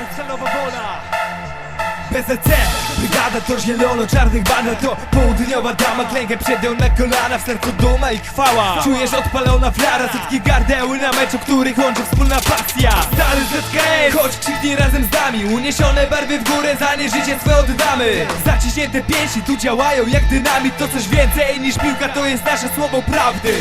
Marcelowa Wola PZC, brygada to zielono-czarnych banat To południowa dama, klękę przed nią na kolana W sercu duma i chwała. Czujesz odpalona flara, setki gardeły na meczu Których łączy wspólna pasja. Stary ZKS, chodź krzyknij razem z nami. Uniesione barwy w górę, za nie życie swe oddamy. Zaciśnięte pięści tu działają jak dynamit. To coś więcej niż piłka, to jest nasze słowo prawdy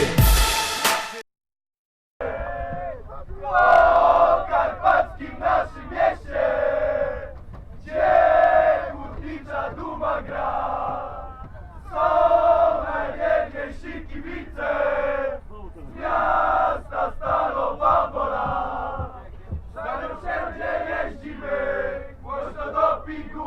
be good.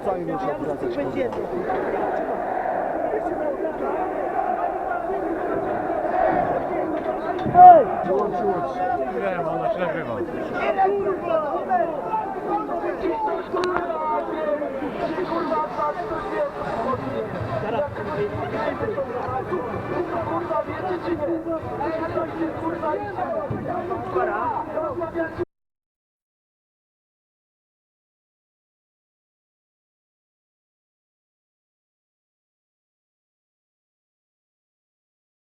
cały miesiąc pracy. Hej! Łódź, łódź. Wiem, ona się nagrywa. Kurwa, wiecie czy nie? Ej, ktoś się kurwa idzie! Rozmawiacie